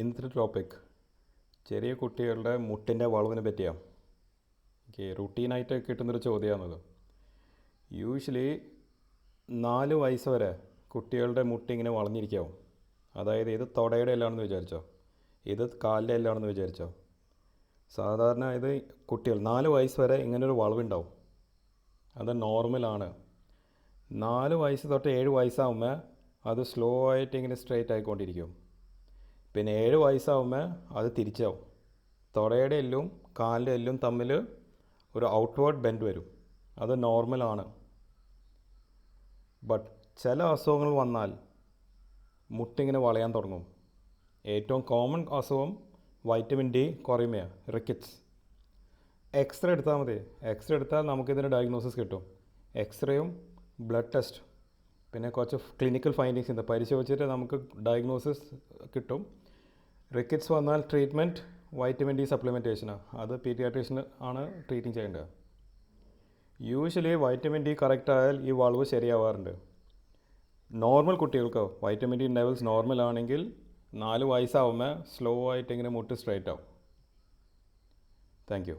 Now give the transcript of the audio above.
ഇന്നത്തെ ടോപ്പിക് ചെറിയ കുട്ടികളുടെ മുട്ടിന്റെ വളവിനെ പറ്റിയാണ് ഓക്കെ റുട്ടീനായിട്ട് കിട്ടുന്നൊരു ചോദ്യമാണത് യൂഷ്വലി നാല് വയസ്സ് വരെ കുട്ടികളുടെ മുട്ടി ഇങ്ങനെ വളഞ്ഞിരിക്കാവും. അതായത് ഇത് തൊടയുടെ എല്ലാണെന്ന് വിചാരിച്ചോ? ഇത് കാലിന്റെ എല്ലാണെന്ന് വിചാരിച്ചോ? സാധാരണ ഇത് കുട്ടികൾ നാല് വയസ്സ് വരെ ഇങ്ങനൊരു വളവുണ്ടാവും. അത് നോർമലാണ് നാല് വയസ്സ് തൊട്ട് ഏഴ് വയസ്സാകുമ്പോൾ അത് സ്ലോ ആയിട്ട് ഇങ്ങനെ സ്ട്രെയിറ്റ് ആയിക്കൊണ്ടിരിക്കും. പിന്നെ ഏഴ് വയസ്സാകുമ്പോൾ അത് തിരിച്ചാവും. തുടയുടെ എല്ലും കാലിന്റെ എല്ലും തമ്മിൽ ഒരു ഔട്ട്വേർഡ് ബെൻഡ് വരും. അത് നോർമലാണ് ബട്ട് ചില അസുഖങ്ങൾ വന്നാൽ മുട്ടിങ്ങനെ വളയാൻ തുടങ്ങും. ഏറ്റവും കോമൺ അസുഖം വൈറ്റമിൻ ഡി കുറയുമേ റിക്കറ്റ്സ് എക്സ്റേ എടുത്താൽ മതി. എക്സ്റേ എടുത്താൽ നമുക്കിതിന്റെ ഡയഗ്നോസിസ് കിട്ടും. എക്സ്റേയും ബ്ലഡ് ടെസ്റ്റ് പിന്നെ കുറച്ച് ക്ലിനിക്കൽ ഫൈൻഡിങ്സ് ഉണ്ട്. പരിശോധിച്ചിട്ട് നമുക്ക് ഡയഗ്നോസിസ് കിട്ടും. റിക്കറ്റ്സ് വന്നാൽ ട്രീറ്റ്മെന്റ് വൈറ്റമിൻ ഡി സപ്ലിമെന്റേഷനാണ് അത് പീഡിയാട്രീഷ്യൻ ആണ് ട്രീറ്റിംഗ് ചെയ്യേണ്ടത്. യൂഷ്വലി വൈറ്റമിൻ ഡി കറക്റ്റ് ആയാൽ ഈ വളവ് ശരിയാവാറുണ്ട്. നോർമൽ കുട്ടികൾക്ക് വൈറ്റമിൻ ഡി ലെവൽസ് നോർമൽ ആണെങ്കിൽ നാല് വയസ്സാവുമ്പോൾ സ്ലോ ആയിട്ട് ഇങ്ങനെ മുട്ട് സ്ട്രൈറ്റ് ആവും. Thank you